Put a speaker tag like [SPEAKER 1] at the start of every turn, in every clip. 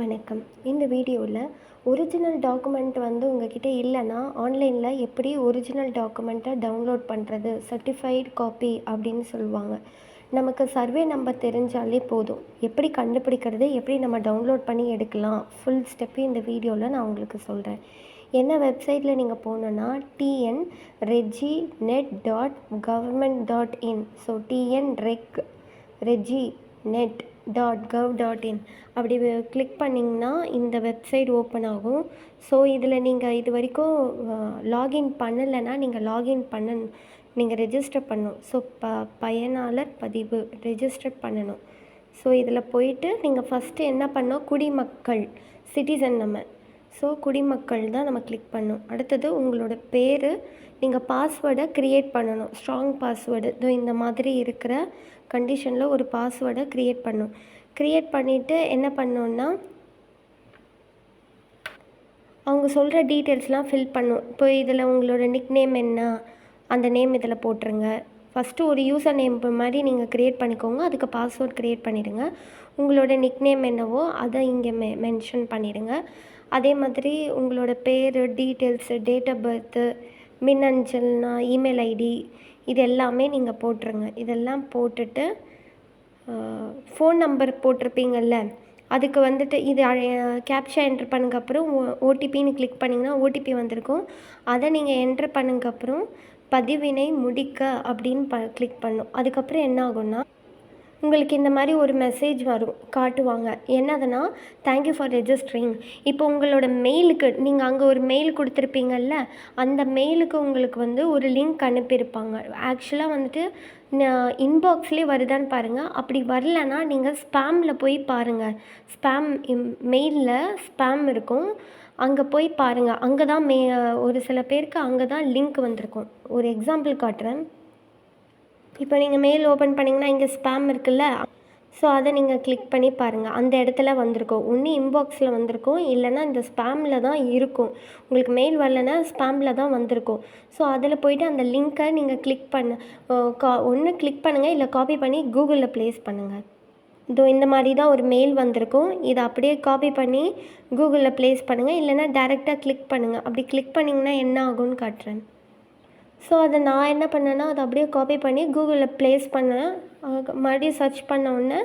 [SPEAKER 1] வணக்கம். இந்த வீடியோவில் ஒரிஜினல் டாக்குமெண்ட் வந்து உங்ககிட்ட இல்லைன்னா ஆன்லைனில் எப்படி ஒரிஜினல் டாக்குமெண்ட்டை டவுன்லோட் பண்ணுறது சர்டிஃபைடு காப்பி அப்படின்னு சொல்லுவாங்க. நமக்கு சர்வே நம்பர் தெரிஞ்சாலே போதும். எப்படி கண்டுபிடிக்கிறது எப்படி நம்ம டவுன்லோட் பண்ணி எடுக்கலாம் ஃபுல் ஸ்டெப்பு இந்த வீடியோவில் நான் உங்களுக்கு சொல்கிறேன் என்ன வெப்சைட்டில் நீங்கள் போகணுன்னா TN regi net dot government dot in so TN reg regi net dot gov dot in அப்படி கிளிக் பண்ணிங்கன்னா இந்த வெப்சைட் ஓப்பன் ஆகும். ஸோ இதில் நீங்கள் இது வரைக்கும் லாகின் பண்ணலைன்னா நீங்கள் லாகின் பண்ண நீங்கள் ரெஜிஸ்டர் பண்ணணும். ஸோ ப பயனாளர் பதிவு ரெஜிஸ்டர் பண்ணணும். ஸோ இதில் போயிட்டு நீங்கள் ஃபஸ்ட்டு என்ன பண்ணோம் குடிமக்கள் சிட்டிசன் நம்ம. ஸோ குடிமக்கள் தான் நம்ம கிளிக் பண்ணணும். அடுத்தது உங்களோட பேர் நீங்கள் பாஸ்வேர்டை க்ரியேட் பண்ணணும். ஸ்ட்ராங் பாஸ்வேர்டு இந்த மாதிரி இருக்கிற கண்டிஷனில் ஒரு பாஸ்வேர்டை க்ரியேட் பண்ணணும் க்ரியேட் பண்ணிவிட்டு என்ன பண்ணோன்னா அவங்க சொல்கிற டீட்டெயில்ஸ்லாம் ஃபில் பண்ணும். இப்போ இதில் உங்களோட நிக் நேம் என்ன? அந்த நேம் இதில் போட்டுருங்க. ஃபஸ்ட்டு ஒரு யூசர் நேம் மாதிரி நீங்கள் க்ரியேட் பண்ணிக்கோங்க. அதுக்கு பாஸ்வேர்ட் க்ரியேட் பண்ணிவிடுங்க உங்களோட நிக் நேம் என்னவோ அதை இங்கே மெ மென்ஷன் பண்ணிவிடுங்க அதே மாதிரி உங்களோட பேர் டீட்டெயில்ஸு டேட் ஆஃப் பர்த்து மின்னஞ்சல்னா இமெயில் ஐடி இது எல்லாமே நீங்கள் போட்டுருங்க. இதெல்லாம் போட்டுட்டு ஃபோன் நம்பர் போட்டிருப்பீங்கள்ல அதுக்கு வந்துட்டு இது கேப்ஷா என்ட்ரு பண்ணதுக்கப்புறம் ஓடிபின்னு கிளிக் பண்ணிங்கன்னா ஓடிபி வந்திருக்கும். அதை நீங்கள் என்ட்ரு பண்ணதுக்கப்புறம் பதிவினை முடிக்க அப்படின்னு ப கிளிக் பண்ணும். அதுக்கப்புறம் என்ன ஆகும்னா உங்களுக்கு இந்த மாதிரி ஒரு மெசேஜ் வரும் காட்டுவாங்க. என்னதுன்னா தேங்க்யூ ஃபார் ரெஜிஸ்டரிங் இப்போ உங்களோட மெயிலுக்கு நீங்கள் அங்கே ஒரு மெயில் கொடுத்துருப்பீங்கல்ல அந்த மெயிலுக்கு உங்களுக்கு வந்து ஒரு லிங்க் அனுப்பியிருப்பாங்க. ஆக்சுவலாக வந்துட்டு இன்பாக்ஸ்லேயே வருதான்னு பாருங்கள் அப்படி வரலன்னா நீங்கள் ஸ்பேமில் போய் பாருங்கள் ஸ்பேம் மெயிலில் ஸ்பேம் இருக்கும். அங்கே போய் பாருங்கள் அங்கே தான் மே ஒரு சில பேருக்கு அங்கே தான் லிங்க் வந்திருக்கும். ஒரு எக்ஸாம்பிள் காட்டுறேன். இப்போ நீங்கள் மெயில் ஓப்பன் பண்ணிங்கன்னா இங்கே ஸ்பேம் இருக்குல்ல? ஸோ அதை நீங்கள் கிளிக் பண்ணி பாருங்கள் அந்த இடத்துல வந்திருக்கும். ஒன்று இன்பாக்ஸில் வந்திருக்கும். இல்லைன்னா இந்த ஸ்பேமில் தான் இருக்கும். உங்களுக்கு மெயில் வரலன்னா ஸ்பேமில் தான் வந்திருக்கும். ஸோ அதில் போயிட்டு அந்த லிங்க்கை நீங்கள் கிளிக் பண்ண கா ஒன்று கிளிக் பண்ணுங்கள் இல்லை காப்பி பண்ணி கூகுளில் ப்ளேஸ் பண்ணுங்கள் இதோ இந்த மாதிரி தான் ஒரு மெயில் வந்திருக்கும். இதை அப்படியே காப்பி பண்ணி கூகுளில் ப்ளேஸ் பண்ணுங்கள் இல்லைன்னா டேரெக்டாக கிளிக் பண்ணுங்கள் அப்படி கிளிக் பண்ணிங்கன்னா என்ன ஆகும்னு காட்டுறேன். ஸோ அதை நான் என்ன பண்ணேன்னா அதை அப்படியே காப்பி பண்ணி கூகுளில் ப்ளேஸ் பண்ணேன். மறுபடியும் சர்ச் பண்ண உடனே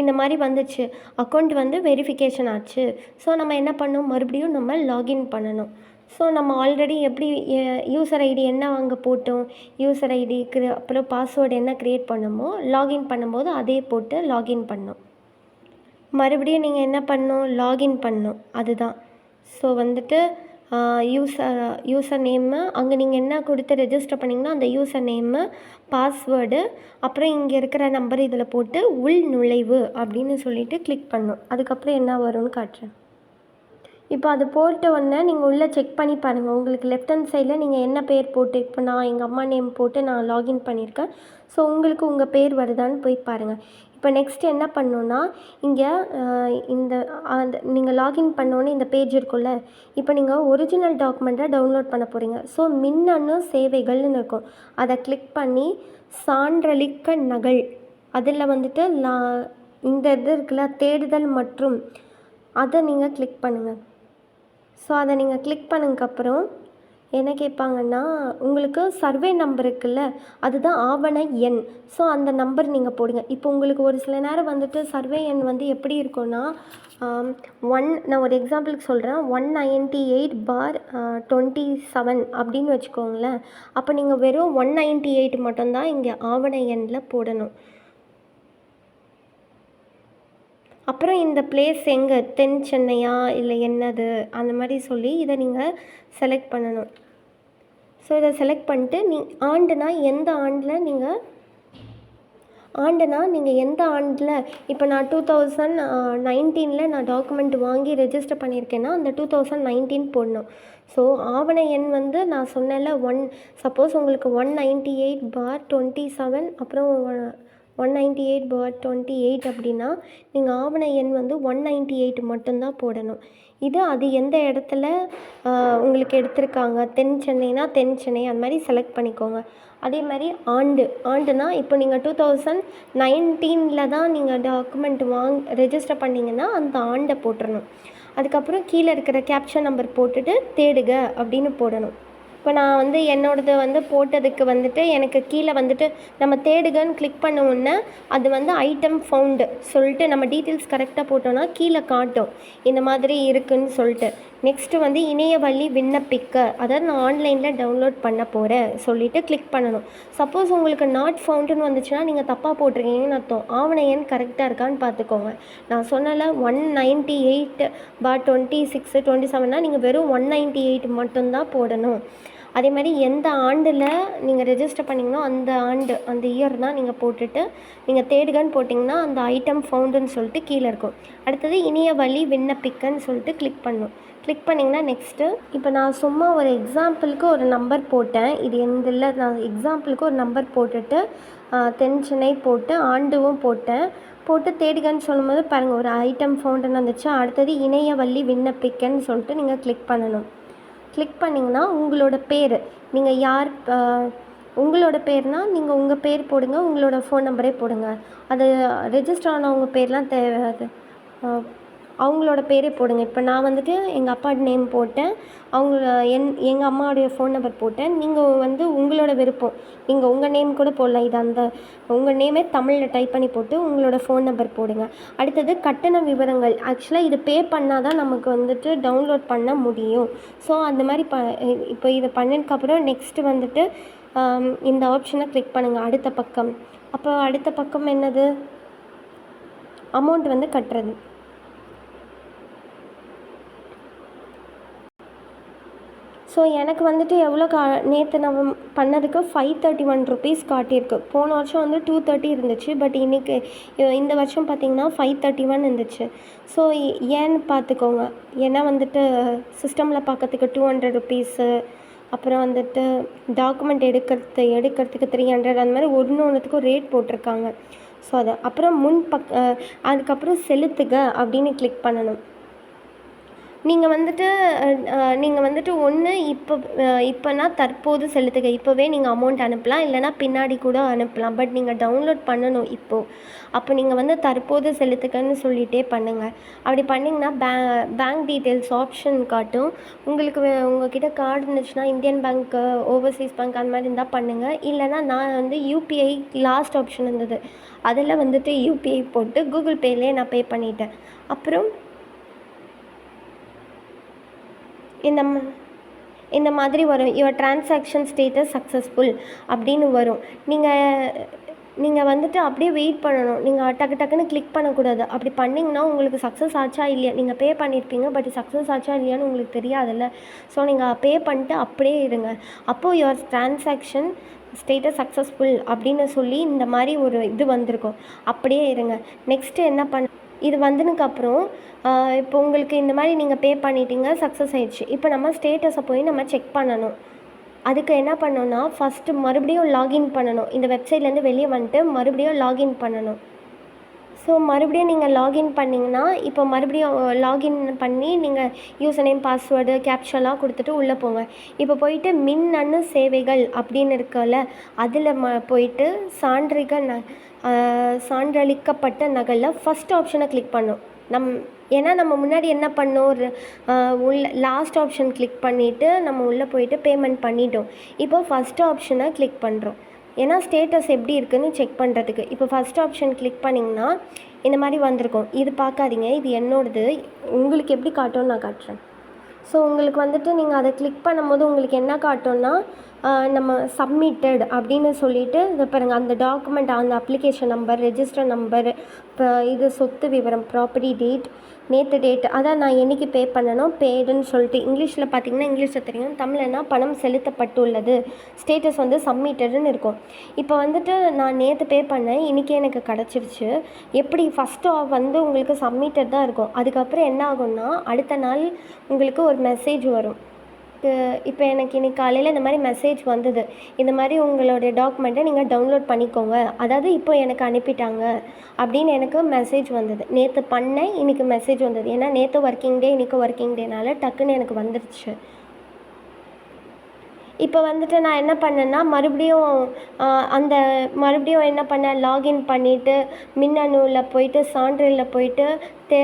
[SPEAKER 1] இந்த மாதிரி வந்துச்சு. அக்கௌண்ட் வந்து வெரிஃபிகேஷன் ஆச்சு. ஸோ நம்ம என்ன பண்ணோம்? மறுபடியும் நம்ம லாகின் பண்ணணும். ஸோ நம்ம ஆல்ரெடி எப்படி யூசர் ஐடி என்ன அங்கே போட்டோம்? யூசர் ஐடிக்கு அப்புறம் பாஸ்வேர்டு என்ன க்ரியேட் பண்ணமோ லாகின் பண்ணும்போது அதே போட்டு லாகின் பண்ணோம். மறுபடியும் நீங்கள் என்ன பண்ணணும் லாகின் பண்ணணும் அதுதான். ஸோ வந்துட்டு யூசர் யூசர் நேமு அங்கே நீங்கள் என்ன கொடுத்து ரெஜிஸ்டர் பண்ணிங்கன்னா அந்த யூசர் நேமு பாஸ்வேர்டு அப்புறம் இங்கே இருக்கிற நம்பர் இதில் போட்டு உள் நுழைவு அப்படின்னு சொல்லிவிட்டு கிளிக் பண்ணணும். அதுக்கப்புறம் என்ன வரும்னு காட்டுறேன். இப்போ அது போட்ட உடனே நீங்கள் உள்ளே செக் பண்ணி பாருங்கள் உங்களுக்கு லெஃப்ட் ஹேண்ட் சைடில் நீங்கள் என்ன பேர் போட்டு இப்போ நான் எங்கள் அம்மா நேம் போட்டு நான் லாகின் பண்ணியிருக்கேன். ஸோ உங்களுக்கு உங்கள் பேர் வருதான்னு போய் பாருங்கள் இப்போ நெக்ஸ்ட் என்ன பண்ணணுன்னா இங்கே இந்த அந்த நீங்கள் லாகின் பண்ணோன்னே இந்த பேஜ் இருக்கும்ல இப்போ நீங்கள் ஒரிஜினல் டாக்குமெண்ட்டை டவுன்லோட் பண்ண போகிறீங்க ஸோ மின்னணு சேவைகள்னு இருக்கும். அதை கிளிக் பண்ணி சான்றளிக்க நகல். அதில் வந்துட்டு லா இந்த இது இருக்குல்ல தேடுதல் மற்றும் அதை நீங்கள் கிளிக் பண்ணுங்கள் ஸோ அதை நீங்கள் கிளிக் பண்ணதுக்கப்புறம் என்ன கேட்பாங்கன்னா உங்களுக்கு சர்வே நம்பர் இருக்குல்ல அதுதான் ஆவண எண். ஸோ அந்த நம்பர் நீங்கள் போடுங்க. இப்போ உங்களுக்கு ஒரு சில நேரம் வந்துட்டு சர்வே எண் வந்து எப்படி இருக்கும்னா ஒன் நான் ஒரு எக்ஸாம்பிளுக்கு சொல்கிறேன் one ninety eight four twenty seven அப்படின்னு வச்சுக்கோங்களேன். அப்போ நீங்கள் வெறும் ஒன் நைன்ட்டி எயிட் மட்டும்தான் இங்கே ஆவண எண்ணில் போடணும். அப்புறம் இந்த பிளேஸ் எங்கே? தென் சென்னையா? இல்லை என்னது? அந்த மாதிரி சொல்லி இதை நீங்கள் செலக்ட் பண்ணணும். ஸோ இதை செலக்ட் பண்ணிட்டு நீ ஆண்டுனா எந்த ஆண்டில் நீங்கள் ஆண்டுனா நீங்கள் எந்த ஆண்டில்? இப்போ நான் டூ தௌசண்ட் நைன்டீனில் நான் டாக்குமெண்ட் வாங்கி ரெஜிஸ்டர் பண்ணியிருக்கேன்னா அந்த டூ தௌசண்ட் நைன்டீன் போடணும். ஸோ ஆவண எண் வந்து நான் சொன்னல ஒன் சப்போஸ் உங்களுக்கு one ninety eight four twenty seven அப்புறம் one ninety eight four twenty eight அப்படின்னா நீங்கள் ஆவண எண் வந்து ஒன் நைன்ட்டி எயிட் மட்டும்தான் போடணும். இது அது எந்த இடத்துல உங்களுக்கு எடுத்திருக்காங்க? தென் சென்னைனா தென் சென்னை அந்த மாதிரி செலக்ட் பண்ணிக்கோங்க. அதே மாதிரி ஆண்டு. ஆண்டுனா இப்போ நீங்கள் டூ தௌசண்ட் நைன்டீனில் தான் நீங்கள் டாக்குமெண்ட் வாங் ரெஜிஸ்டர் பண்ணிங்கன்னா அந்த ஆண்டை போட்டுறணும். அதுக்கப்புறம் கீழே இருக்கிற கேப்ஷன் நம்பர் போட்டுட்டு தேடுக அப்படின்னு போடணும். இப்போ நான் வந்து என்னோடது வந்து போட்டதுக்கு வந்துட்டு எனக்கு கீழே வந்துட்டு நம்ம தேடுகன்னு கிளிக் பண்ண உடனே அது வந்து ஐட்டம் ஃபவுண்டு சொல்லிட்டு நம்ம டீட்டெயில்ஸ் கரெக்டாக போட்டோன்னா கீழே காட்டும். இந்த மாதிரி இருக்குன்னு சொல்லிட்டு. நெக்ஸ்ட்டு வந்து இணையவழி விண்ணப்பிக்க. அதாவது நான் ஆன்லைனில் டவுன்லோட் பண்ண போகிறேன் சொல்லிவிட்டு கிளிக் பண்ணணும். சப்போஸ் உங்களுக்கு நாட் ஃபவுண்டுன்னு வந்துச்சுன்னா நீங்கள் தப்பாக போட்டிருக்கீங்கன்னு அர்த்தம். ஆவண எண் கரெக்டாக இருக்கான்னு பார்த்துக்கோங்க. நான் சொன்னல one ninety eight four twenty six twenty செவன்னா நீங்கள் வெறும் ஒன் நைன்ட்டி எயிட் மட்டும்தான் போடணும். அதே மாதிரி எந்த ஆண்டில் நீங்கள் ரெஜிஸ்டர் பண்ணிங்களோ அந்த ஆண்டு அந்த இயர் தான் நீங்கள் போட்டுட்டு நீங்கள் தேடுகன்னு போட்டிங்கன்னா அந்த ஐட்டம் ஃபவுண்டுன்னு சொல்லிட்டு கீழே இருக்கும். அடுத்தது இணைய வழி விண்ணப்பிக்கன்னு சொல்லிட்டு கிளிக் பண்ணணும் கிளிக் பண்ணிங்கன்னா நெக்ஸ்ட்டு இப்போ நான் சும்மா ஒரு எக்ஸாம்பிளுக்கு ஒரு நம்பர் போட்டேன். இது எந்த இல்லை நான் எக்ஸாம்பிளுக்கு ஒரு நம்பர் போட்டுட்டு தென் சென்னை போட்டு ஆண்டுவும் போட்டேன். போட்டு தேடுகன்னு சொல்லும்போது பாருங்கள் ஒரு ஐட்டம் ஃபவுண்டன் வந்துச்சு. அடுத்தது இணைய வழி விண்ணப்பிக்கன்னு சொல்லிட்டு நீங்கள் கிளிக் பண்ணணும். கிளிக் பண்ணிங்கன்னா உங்களோட பேர். நீங்கள் யார் உங்களோட பேர்னால் நீங்கள் உங்கள் பேர் போடுங்க உங்களோட ஃபோன் நம்பரே போடுங்க. அது ரெஜிஸ்டர் ஆனவங்க பேர்லாம் தேவை அது அவங்களோட பேரே போடுங்க. இப்போ நான் வந்துட்டு எங்கள் அப்பா நேம் போட்டேன். அவங்க என் எங்கள் அம்மாவுடைய ஃபோன் நம்பர் போட்டேன். நீங்கள் வந்து உங்களோட விருப்பம். நீங்கள் உங்கள் நேம் கூட போடலாம். இது அந்த உங்கள் நேமே தமிழில் டைப் பண்ணி போட்டு உங்களோட ஃபோன் நம்பர் போடுங்க. அடுத்தது கட்டண விவரங்கள். ஆக்சுவலாக இது பே பண்ணால் தான் நமக்கு வந்துட்டு டவுன்லோட் பண்ண முடியும். ஸோ அந்த மாதிரி ப இப்போ இதை பண்ணதுக்கப்புறம் நெக்ஸ்ட்டு வந்துட்டு இந்த ஆப்ஷனை கிளிக் பண்ணுங்கள் அடுத்த பக்கம். அப்போ அடுத்த பக்கம் என்னது? அமௌண்ட் வந்து கட்டுறது. ஸோ எனக்கு வந்துட்டு எவ்வளோ கா நேற்று நான் பண்ணதுக்கு ஃபைவ் தேர்ட்டி ஒன் ருபீஸ் காட்டியிருக்கு. போன வருஷம் வந்து டூ தேர்ட்டி இருந்துச்சு. பட் இன்றைக்கி இந்த வருஷம் பார்த்திங்கன்னா ஃபைவ் தேர்ட்டி ஒன் இருந்துச்சு. ஸோ ஏன்னு பார்த்துக்கோங்க ஏன்னா வந்துட்டு சிஸ்டமில் பார்க்கறதுக்கு டூ ஹண்ட்ரட் ருபீஸு அப்புறம் வந்துட்டு டாக்குமெண்ட் எடுக்கிறது எடுக்கிறதுக்கு த்ரீ ஹண்ட்ரட் அந்த மாதிரி ஒன்று ஒன்றுத்துக்கும் ரேட் போட்டிருக்காங்க. ஸோ அது அப்புறம் முன் பக் அதுக்கப்புறம் செலுத்துக அப்படின்னு கிளிக் பண்ணணும். நீங்கள் வந்துட்டு நீங்கள் வந்துட்டு ஒன்று இப்போ இப்போனா தற்போது செலுத்துக. இப்போவே நீங்கள் அமௌண்ட் அனுப்பலாம். இல்லைனா பின்னாடி கூட அனுப்பலாம். பட் நீங்கள் டவுன்லோட் பண்ணணும் இப்போது அப்போ நீங்கள் வந்து தற்போது செலுத்துகன்னு சொல்லிகிட்டே பண்ணுங்கள் அப்படி பண்ணிங்கன்னா பே பேங்க் டீட்டெயில்ஸ் ஆப்ஷன் காட்டும். உங்களுக்கு உங்ககிட்ட கார்டு இருந்துச்சுன்னா இந்தியன் பேங்க்கு ஓவர்சீஸ் பேங்க் அந்த மாதிரி இருந்தால் பண்ணுங்கள் இல்லைனா நான் வந்து யூபிஐ லாஸ்ட் ஆப்ஷன் இருந்தது. அதில் வந்துட்டு யூபிஐ போட்டு கூகுள் பேலேயே நான் பே பண்ணிட்டேன். அப்புறம் இந்த இந்த மாதிரி வரும். யுவர் ட்ரான்ஸாக்ஷன் ஸ்டேட்டஸ் சக்ஸஸ்ஃபுல் அப்படின்னு வரும். நீங்கள் நீங்கள் வந்துட்டு அப்படியே வெயிட் பண்ணணும். நீங்கள் டக்கு டக்குன்னு கிளிக் பண்ணக்கூடாது. அப்படி பண்ணிங்கன்னா உங்களுக்கு சக்ஸஸ் ஆச்சா இல்லையா? நீங்கள் பே பண்ணியிருப்பீங்க பட் சக்ஸஸ் ஆச்சா இல்லையான்னு உங்களுக்கு தெரியாதுல்ல. ஸோ நீங்கள் பே பண்ணிட்டு அப்படியே இருங்க. அப்போது யுவர் ட்ரான்ஸாக்ஷன் ஸ்டேட்டஸ் சக்ஸஸ்ஃபுல் அப்படின்னு சொல்லி இந்த மாதிரி ஒரு இது வந்திருக்கும். அப்படியே இருங்க. நெக்ஸ்ட்டு என்ன பண்ண இது வந்ததுக்கப்புறம் இப்போ உங்களுக்கு இந்த மாதிரி நீங்கள் பே பண்ணிட்டீங்க சக்ஸஸ் ஆயிடுச்சு. இப்போ நம்ம ஸ்டேட்டஸை போய் நம்ம செக் பண்ணணும். அதுக்கு என்ன பண்ணோன்னா ஃபஸ்ட்டு மறுபடியும் லாகின் பண்ணணும். இந்த வெப்சைட்லேருந்து வெளியே வந்துட்டு மறுபடியும் லாகின் பண்ணணும். ஸோ மறுபடியும் நீங்கள் லாகின் பண்ணிங்கன்னா இப்போ மறுபடியும் லாகின் பண்ணி நீங்கள் யூசர் நேம் பாஸ்வேர்டு கேப்ஷன்லாம் கொடுத்துட்டு உள்ளே போங்க. இப்போ போயிட்டு மின்னணு சேவைகள் அப்படின்னு இருக்குல்ல அதில் ம போயிட்டு சான்றிதழ் ந சான்றளிக்கப்பட்ட நகலில் ஃபஸ்ட் ஆப்ஷனை கிளிக் பண்ணும். நம் ஏன்னா நம்ம முன்னாடி என்ன பண்ணோம்? ஒரு உள்ள லாஸ்ட் ஆப்ஷன் கிளிக் பண்ணிவிட்டு நம்ம உள்ளே போயிட்டு பேமெண்ட் பண்ணிட்டோம். இப்போ ஃபஸ்ட் ஆப்ஷனை கிளிக் பண்ணுறோம் ஏன்னா ஸ்டேட்டஸ் எப்படி இருக்குதுன்னு செக் பண்ணுறதுக்கு இப்போ ஃபஸ்ட் ஆப்ஷன் கிளிக் பண்ணிங்கன்னா இந்த மாதிரி வந்திருக்கும். இது பார்க்காதீங்க. இது என்னோடது. உங்களுக்கு எப்படி காட்டும்னு நான் காட்டுறேன். ஸோ உங்களுக்கு வந்துட்டு நீங்கள் அதை கிளிக் பண்ணும்போது உங்களுக்கு என்ன காட்டும்னா நம்ம சப்மிட்டட் அப்படின்னு சொல்லிட்டு இதை பாருங்கள் அந்த டாக்குமெண்ட் அந்த அப்ளிகேஷன் நம்பர் ரெஜிஸ்டர் நம்பர் இப்போ இது சொத்து விவரம் ப்ராப்பர்ட்டி டேட் நேற்று டேட் அதான் நான் என்னைக்கு பே பண்ணணும் பேடுன்னு சொல்லிட்டு இங்கிலீஷில் பார்த்தீங்கன்னா இங்கிலீஷில் தெரியும். தமிழ்னா பணம் செலுத்தப்பட்டுள்ளது. ஸ்டேட்டஸ் வந்து சப்மிட்டடுன்னு இருக்கும். இப்போ வந்துட்டு நான் நேற்று பே பண்ணேன். இன்றைக்கி எனக்கு கிடச்சிருச்சு. எப்படி ஃபஸ்ட்டு வந்து உங்களுக்கு சப்மிட்டட் தான் இருக்கும். அதுக்கப்புறம் என்ன ஆகும்னா அடுத்த நாள் உங்களுக்கு ஒரு மெசேஜ் வரும். இப்போ எனக்கு இன்றைக்கி காலையில் இந்த மாதிரி மெசேஜ் வந்தது. இந்த மாதிரி உங்களுடைய டாக்குமெண்ட்டை நீங்கள் டவுன்லோட் பண்ணிக்கோங்க. அதாவது இப்போ எனக்கு அனுப்பிட்டாங்க அப்படின்னு எனக்கு மெசேஜ் வந்தது. நேற்று பண்ணேன் இன்றைக்கி மெசேஜ் வந்தது. ஏன்னா நேற்று ஒர்க்கிங் டே இன்றைக்கி ஒர்க்கிங் டேனால டக்குன்னு எனக்கு வந்துருச்சு. இப்போ வந்துட்டு நான் என்ன பண்ணேன்னா மறுபடியும் அந்த மறுபடியும் என்ன பண்ணேன் லாகின் பண்ணிவிட்டு மின்னணுவில் போயிட்டு சான்றிதழில் போயிட்டு தே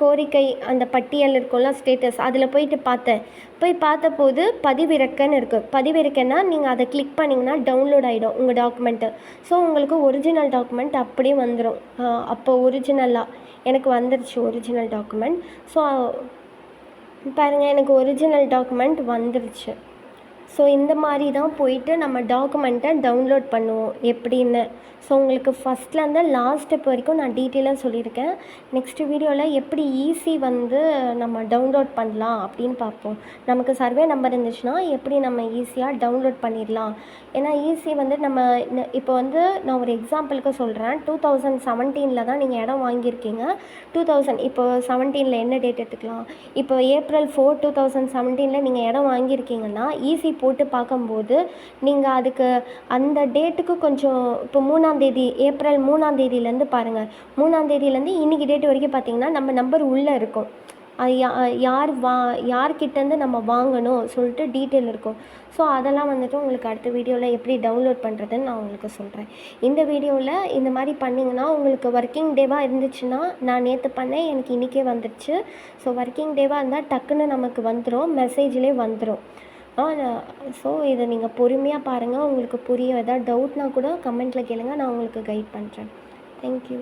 [SPEAKER 1] கோரிக்கை அந்த பட்டியல் இருக்கும்ல ஸ்டேட்டஸ் அதில் போயிட்டு பார்த்தேன். போய் பார்த்தபோது பதிவிறக்கன்னு இருக்குது பதிவிறக்கன்னா நீங்கள் அதை கிளிக் பண்ணிங்கன்னா டவுன்லோட் ஆகிடும் உங்கள் டாக்குமெண்ட்டு ஸோ உங்களுக்கு ஒரிஜினல் டாக்குமெண்ட் அப்படியே வந்துடும் அப்போ ஒரிஜினலாக எனக்கு வந்துருச்சு ஒரிஜினல் டாக்குமெண்ட் ஸோ பாருங்கள் எனக்கு ஒரிஜினல் டாக்குமெண்ட் வந்துருச்சு. ஸோ இந்த மாதிரி தான் போயிட்டு நம்ம டாக்குமெண்ட்டை டவுன்லோட் பண்ணுவோம். எப்படின்னு? ஸோ உங்களுக்கு ஃபஸ்ட்லேருந்து லாஸ்ட் ஸ்டெப் வரைக்கும் நான் டீட்டெயிலாக சொல்லியிருக்கேன். நெக்ஸ்ட் வீடியோவில் எப்படி ஈஸி வந்து நம்ம டவுன்லோட் பண்ணலாம் அப்படின்னு பார்ப்போம். நமக்கு சர்வே நம்பர் இருந்துச்சுன்னா எப்படி நம்ம ஈஸியாக டவுன்லோட் பண்ணிடலாம்? ஏன்னா ஈஸி வந்து நம்ம இப்போ வந்து நான் ஒரு எக்ஸாம்பிளுக்கு சொல்கிறேன் டூ தௌசண்ட் செவன்டீனில் தான் நீங்கள் இடம் வாங்கியிருக்கீங்க. டூ தௌசண்ட் இப்போ செவன்டீனில் என்ன டேட் எடுத்துக்கலாம்? இப்போ ஏப்ரல் ஃபோர் டூ தௌசண்ட் செவன்டீனில் நீங்கள் இடம் வாங்கியிருக்கீங்கன்னா ஈஸி போட்டு பார்க்கும்போது நீங்கள் அதுக்கு அந்த டேட்டுக்கு கொஞ்சம் இப்போ மூணாந்தேதி ஏப்ரல் மூணாந்தேதியிலேருந்து பாருங்கள் மூணாந்தேதியிலேருந்து இன்றைக்கி இன்னைக்கு டேட் வரைக்கும் பார்த்தீங்கன்னா நம்ம நம்பர் உள்ளே இருக்கும். அது யா யார் வா யார்கிட்டேருந்து நம்ம வாங்கணும் சொல்லிட்டு டீட்டெயில் இருக்கும். ஸோ அதெல்லாம் வந்துட்டு உங்களுக்கு அடுத்த வீடியோவில் எப்படி டவுன்லோட் பண்ணுறதுன்னு நான் உங்களுக்கு சொல்கிறேன் இந்த வீடியோவில் இந்த மாதிரி பண்ணிங்கன்னா உங்களுக்கு ஒர்க்கிங் டேவாக இருந்துச்சுன்னா நான் நேற்று பண்ணேன் எனக்கு இன்றைக்கே வந்துடுச்சு ஸோ ஒர்க்கிங் டேவாக இருந்தால் டக்குன்னு நமக்கு வந்துடும் மெசேஜ்லேயே வந்துடும் ஸோ இதை நீங்கள் பொறுமையாக பாருங்கள் உங்களுக்கு புரிய ஏதாவது டவுட்னா கூட கமெண்ட்டில் கேளுங்கள் நான் உங்களுக்கு கைட் பண்ணுறேன் தேங்க்யூ